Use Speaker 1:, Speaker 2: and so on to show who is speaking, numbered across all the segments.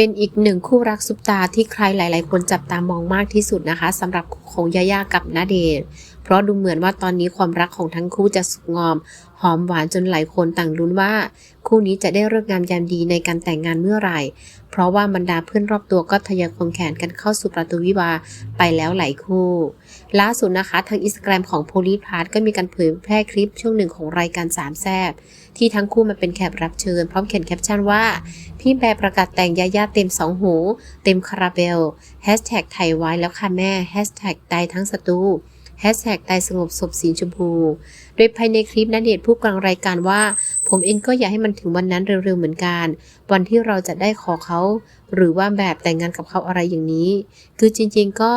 Speaker 1: เป็นอีกหนึ่งคู่รักซุปตาที่ใครหลาย ๆ คนจับตามองมากที่สุดนะคะสำหรับของยาย่ากับณเดชน์เพราะดูเหมือนว่าตอนนี้ความรักของทั้งคู่จะสุกงอม หอมหวานจนหลายคนต่างลุ้นว่า คู่นี้จะได้เลิกษ์งามยามดีในการแต่งงานเมื่อไหร่ เพราะว่าบรรดาเพื่อนรอบตัวก็ทยอยควงแขนกันเข้าสู่ประตูวิวาไปแล้วหลายคู่ ล่าสุดนะคะ ทางอินสตาแกรมของโพลีพาร์ก็มีการเผยแพร่คลิปช่วงหนึ่งของรายการสามแซบที่ทั้งคู่มาเป็นแขกรับเชิญ พร้อมเขียนแคปชั่นว่า พี่แบร์ประกาศแต่งยาย่าเต็มสองหู เต็มคาราเบลแฮชแท็กไทยไว้แล้วค่ะแม่แฮชแท็กตายทั้งสตูแฮชแท็กตายสงบศพสีชมพู โดยภายในคลิปนันเดชน์ผู้กลางรายการว่า ผมเองก็อยากให้มันถึงวันนั้นเร็วๆเหมือนกัน วันที่เราจะได้ขอเขา หรือว่าแบบแต่งงานกับเขาอะไรอย่างนี้ คือจริงๆก็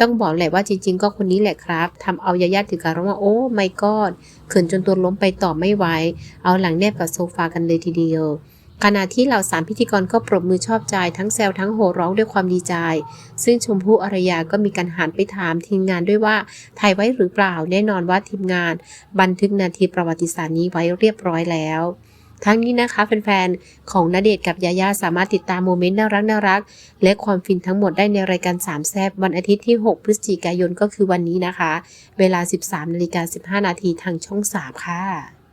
Speaker 1: ต้องบอกแหละว่าจริง ๆ ก็คนนี้แหละครับทำเอายาย่าถึงกับร้องว่าโอ้ไม่กอดเขินจนตัวล้มไปต่อไม่ไหวเอาหลังแนบกับโซฟากันเลยทีเดียวขณะที่เหล่าสามพิธีกรก็ปรบมือชอบใจทั้งแซวทั้งโห่ร้องด้วยความดีใจ ซึ่งชมพู่อารยาก็มีการหันไปถามทีมงานด้วยว่าถ่ายไว้หรือเปล่าแน่นอนว่าทีมงาน บันทึกนาทีประวัติศาสตร์นี้ไว้เรียบร้อยแล้ว ทั้งนี้นะคะแฟนๆ ของณเดชกับยาย่าสามารถติดตามโมเมนต์น่ารักน่ารักและความฟินทั้งหมดได้ในรายการสามแซบวันอาทิตย์ที่ 6 พฤศจิกายนก็คือวันนี้นะคะ เวลา 13นาฬิกา15 นาทีทางช่อง 3 ค่ะ